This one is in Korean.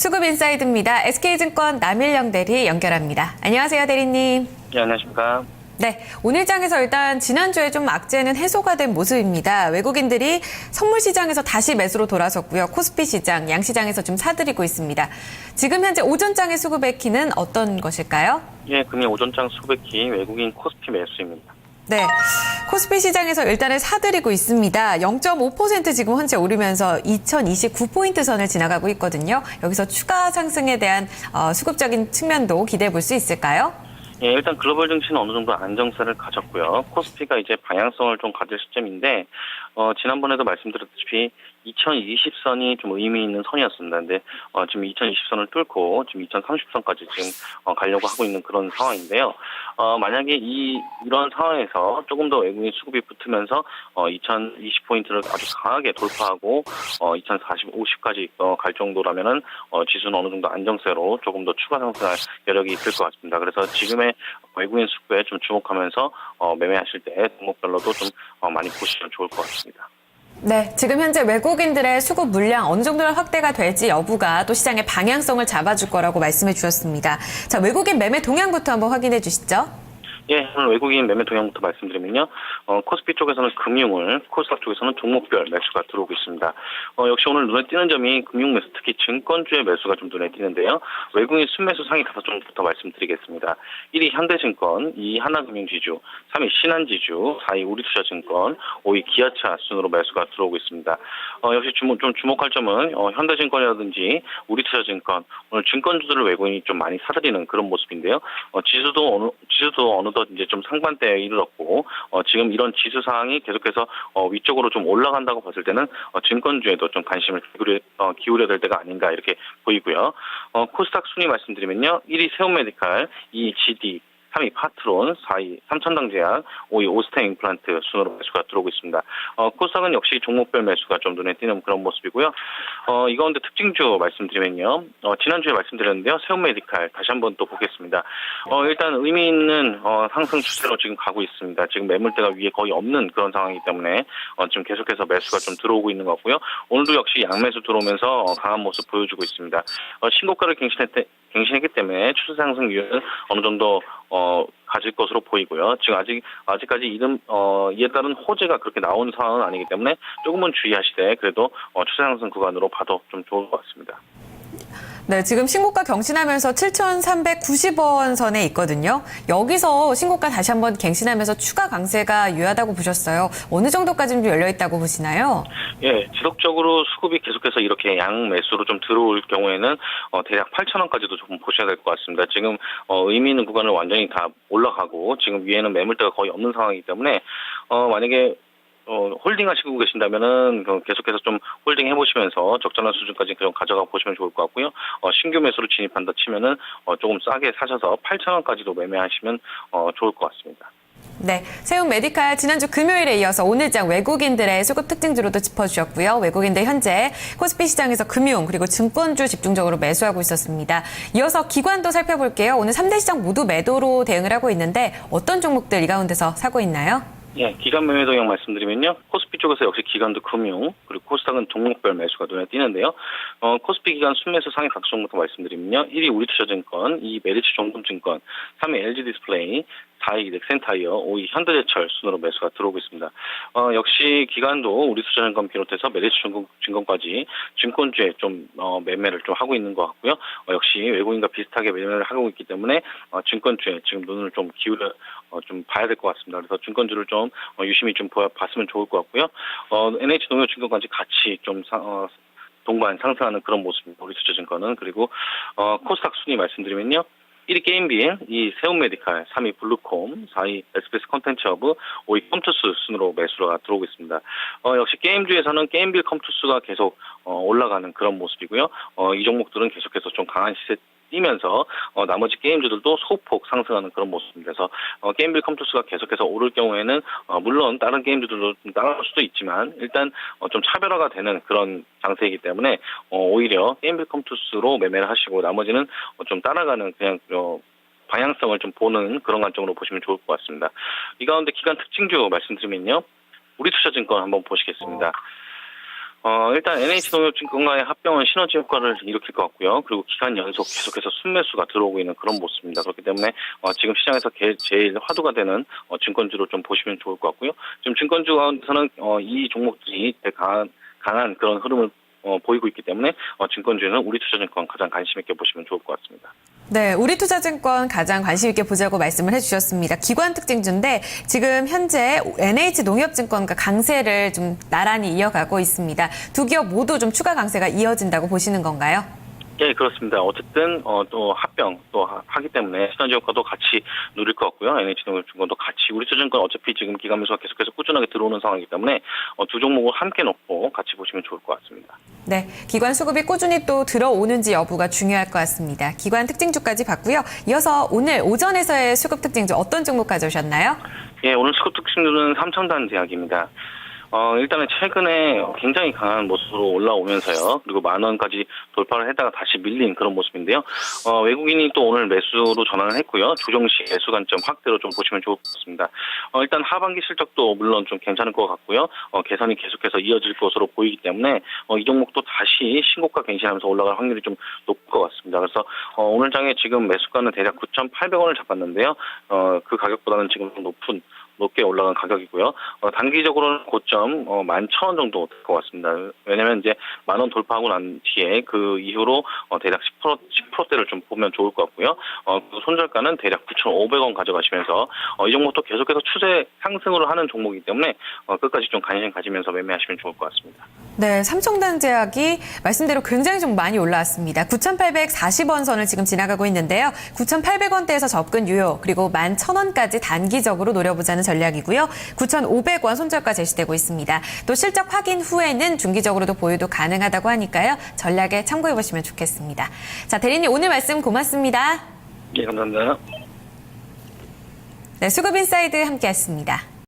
수급 인사이드입니다. SK증권 남일영 대리 연결합니다. 안녕하세요, 대리님. 네, 안녕하십니까. 네, 오늘 장에서 일단 지난주에 좀 악재는 해소가 된 모습입니다. 외국인들이 선물 시장에서 다시 매수로 돌아섰고요. 코스피 시장, 양시장에서 좀 사들이고 있습니다. 지금 현재 오전장의 수급의 키는 어떤 것일까요? 예, 금일 오전장 수백키 외국인 코스피 매수입니다. 네, 코스피 시장에서 일단은 사들이고 있습니다. 0.5% 지금 현재 오르면서 2029포인트 선을 지나가고 있거든요. 여기서 추가 상승에 대한 어, 수급적인 측면도 기대해 볼 수 있을까요? 예, 일단 글로벌 증시는 어느 정도 안정세를 가졌고요. 코스피가 이제 방향성을 좀 가질 시점인데, 어, 지난번에도 말씀드렸다시피 2020선이 좀 의미 있는 선이었습니다. 근데 어, 지금 2020선을 뚫고 지금 2030선까지 지금 어, 가려고 하고 있는 그런 상황인데요. 어, 만약에 이 이런 상황에서 조금 더 외국인 수급이 붙으면서 어, 2020 포인트를 아주 강하게 돌파하고 어, 2040, 50까지 어, 갈 정도라면은 어, 지수는 어느 정도 안정세로 조금 더 추가 상승할 여력이 있을 것 같습니다. 그래서 지금의 외국인 수급에 좀 주목하면서 어, 매매하실 때 종목별로도 좀 어, 많이 보시면 좋을 것 같습니다. 네, 지금 현재 외국인들의 수급 물량 어느 정도로 확대가 될지 여부가 또 시장의 방향성을 잡아줄 거라고 말씀해 주셨습니다. 자, 외국인 매매 동향부터 한번 확인해 주시죠. 예, 외국인 매매 동향부터 말씀드리면요. 어, 코스피 쪽에서는 금융을, 코스닥 쪽에서는 종목별 매수가 들어오고 있습니다. 어, 역시 오늘 눈에 띄는 점이 금융 매수, 특히 증권주의 매수가 좀 눈에 띄는데요. 외국인 순매수 상위 다섯 종부터 말씀드리겠습니다. 1위 현대증권, 2위 하나금융지주, 3위 신한지주, 4위 우리투자증권, 5위 기아차 순으로 매수가 들어오고 있습니다. 어, 역시 주목, 좀 주목할 점은 어, 현대증권이라든지 우리투자증권, 오늘 증권주들을 외국인이 좀 많이 사들이는 그런 모습인데요. 어, 지수도 어느, 지수도 어느덧 이제 좀 상반대에 이르렀고, 어, 지금 이런 지수 상황이 계속해서 어, 위쪽으로 좀 올라간다고 봤을 때는 어, 증권주에도 좀 관심을 기울여, 어, 기울여야 될 때가 아닌가 이렇게 보이고요. 어, 코스닥 순위 말씀드리면요. 1위 세운메디칼, 2위 GD, 3위 파트론, 4위 삼천당 제약, 5위 오스템 임플란트 순으로 매수가 들어오고 있습니다. 어, 코스닥은 역시 종목별 매수가 좀 눈에 띄는 그런 모습이고요. 어, 이 가운데 특징주 말씀드리면요. 어, 지난주에 말씀드렸는데요. 세운메디칼 다시 한번 또 보겠습니다. 어, 일단 의미 있는 어, 상승 추세로 지금 가고 있습니다. 지금 매물대가 위에 거의 없는 그런 상황이기 때문에 어, 지금 계속해서 매수가 좀 들어오고 있는 것 같고요. 오늘도 역시 양매수 들어오면서 어, 강한 모습 보여주고 있습니다. 어, 신고가를 갱신했, 갱신했기 때문에 추세 상승 유예는 어느 정도 어, 가질 것으로 보이고요. 지금 아직, 아직까지 이름, 어, 이에 따른 호재가 그렇게 나온 상황은 아니기 때문에 조금은 주의하시되 그래도 어, 추세 상승 구간으로 봐도 좀 좋을 것 같습니다. 네, 지금 신고가 경신하면서 7,390원 선에 있거든요. 여기서 신고가 다시 한번 갱신하면서 추가 강세가 유효하다고 보셨어요. 어느 정도까지는 좀 열려 있다고 보시나요? 예, 지속적으로 수급이 계속해서 이렇게 양 매수로 좀 들어올 경우에는 어, 대략 8,000원까지도 좀 보셔야 될 것 같습니다. 지금 어, 의미 있는 구간을 완전히 다 올라가고 지금 위에는 매물대가 거의 없는 상황이기 때문에 어, 만약에 어, 홀딩 하시고 계신다면은 그 계속해서 좀 홀딩 해보시면서 적절한 수준까지 좀 가져가 보시면 좋을 것 같고요. 어, 신규 매수로 진입한다 치면은 어, 조금 싸게 사셔서 8,000원까지도 매매하시면 어, 좋을 것 같습니다. 네, 세운 메디칼 지난주 금요일에 이어서 오늘장 외국인들의 수급 특징주로도 짚어주셨고요. 외국인들 현재 코스피 시장에서 금융 그리고 증권주 집중적으로 매수하고 있었습니다. 이어서 기관도 살펴볼게요. 오늘 3대 시장 모두 매도로 대응을 하고 있는데 어떤 종목들 이 가운데서 사고 있나요? 예, 기간 매매 동향 말씀드리면요. 코스피 쪽에서 역시 기간도 금융, 그리고 코스닥은 종목별 매수가 눈에 띄는데요. 어, 코스피 기간 순매수 상위 각 종목부터 말씀드리면요. 1위 우리투자증권, 2위 메리츠 종금증권, 3위 LG 디스플레이, 4위 넥센타이어, 5위 현대제철 순으로 매수가 들어오고 있습니다. 어, 역시 기간도 우리투자증권 비롯해서 메리츠 증권까지 증권주에 좀 어, 매매를 좀 하고 있는 것 같고요. 어, 역시 외국인과 비슷하게 매매를 하고 있기 때문에 어, 증권주에 지금 눈을 좀 기울여 어, 좀 봐야 될 것 같습니다. 그래서 증권주를 좀 어, 유심히 좀 보, 봤으면 좋을 것 같고요. 어, NH농협증권까지 같이 좀 사, 어, 동반 상승하는 그런 모습입니다. 우리 투자증권은 그리고 어, 코스닥 순위 말씀드리면요. 1위 게임빌, 2위 세운메디칼, 3위 블루콤, 4위 SBS 콘텐츠허브, 5위 컴투스 순으로 매수가 들어오고 있습니다. 어, 역시 게임주에서는 게임빌 컴투스가 계속 어, 올라가는 그런 모습이고요. 어, 이 종목들은 계속해서 좀 강한 시세 뛰면서 어, 나머지 게임주들도 소폭 상승하는 그런 모습입니다. 그래서 어, 게임빌 컴투스가 계속해서 오를 경우에는 어, 물론 다른 게임주들도 좀 따라올 수도 있지만 일단 어, 좀 차별화가 되는 그런 장세이기 때문에 어, 오히려 게임빌 컴투스로 매매를 하시고 나머지는 어, 좀 따라가는 그냥 어, 방향성을 좀 보는 그런 관점으로 보시면 좋을 것 같습니다. 이 가운데 기간 특징주 말씀드리면요. 우리 투자증권 한번 보시겠습니다. 어, 일단 NH농협증권과의 합병은 시너지 효과를 일으킬 것 같고요. 그리고 기간 연속 계속해서 순매수가 들어오고 있는 그런 모습입니다. 그렇기 때문에 어, 지금 시장에서 게- 제일 화두가 되는 어, 증권주로 좀 보시면 좋을 것 같고요. 지금 증권주 가운데서는 어, 이 종목들이 강한, 강한 그런 흐름을 어, 보이고 있기 때문에 어, 증권주에는 우리 투자증권 가장 관심 있게 보시면 좋을 것 같습니다. 네, 우리투자증권 가장 관심 있게 보자고 말씀을 해주셨습니다. 기관 특징주인데 지금 현재 NH농협증권과 강세를 좀 나란히 이어가고 있습니다. 두 기업 모두 좀 추가 강세가 이어진다고 보시는 건가요? 예, 그렇습니다. 어쨌든 어, 또 합병 또 하- 하기 때문에 시너지 효과도 같이 누릴 것 같고요. NH농협증권도 같이 우리투자증권 어차피 지금 기간 매수가 계속해서 꾸준하게 들어오는 상황이기 때문에 어, 두 종목을 함께 놓고 같이 보시면 좋을 것 같습니다. 네, 기관 수급이 꾸준히 또 들어오는지 여부가 중요할 것 같습니다. 기관 특징주까지 봤고요. 이어서 오늘 오전에서의 수급 특징주 어떤 종목 가져오셨나요? 예, 오늘 수급 특징주는 삼천단 제약입니다. 어, 일단은 최근에 굉장히 강한 모습으로 올라오면서요. 그리고 만 원까지 돌파를 했다가 다시 밀린 그런 모습인데요. 어, 외국인이 또 오늘 매수로 전환을 했고요. 조정시 매수 관점 확대로 좀 보시면 좋을 것 같습니다. 어, 일단 하반기 실적도 물론 좀 괜찮을 것 같고요. 어, 개선이 계속해서 이어질 것으로 보이기 때문에 어, 이 종목도 다시 신고가 갱신하면서 올라갈 확률이 좀 높을 것 같습니다. 그래서 어, 오늘 장에 지금 매수가는 대략 9,800원을 잡았는데요. 어, 그 가격보다는 지금 좀 높은 높게 올라간 가격이고요. 어, 단기적으로는 고점 어, 11,000원 정도 될 것 같습니다. 왜냐면 이제 만 원 돌파하고 난 뒤에 그 이후로 어, 대략 10% 10%대를 좀 보면 좋을 것 같고요. 어, 그 손절가는 대략 9,500원 가져가시면서 어, 이 종목도 계속해서 추세 상승으로 하는 종목이기 때문에 어, 끝까지 좀 관심 가지면서 매매하시면 좋을 것 같습니다. 네, 삼성단 제약이 말씀대로 굉장히 좀 많이 올라왔습니다. 9,840원 선을 지금 지나가고 있는데요. 9,800원대에서 접근 유효, 그리고 11,000원까지 단기적으로 노려보자는 전략이고요. 9,500원 손절가 제시되고 있습니다. 또 실적 확인 후에는 중기적으로도 보유도 가능하다고 하니까요. 전략에 참고해 보시면 좋겠습니다. 자, 대리님 오늘 말씀 고맙습니다. 예, 감사합니다. 네, 수급 인사이드 함께 했습니다.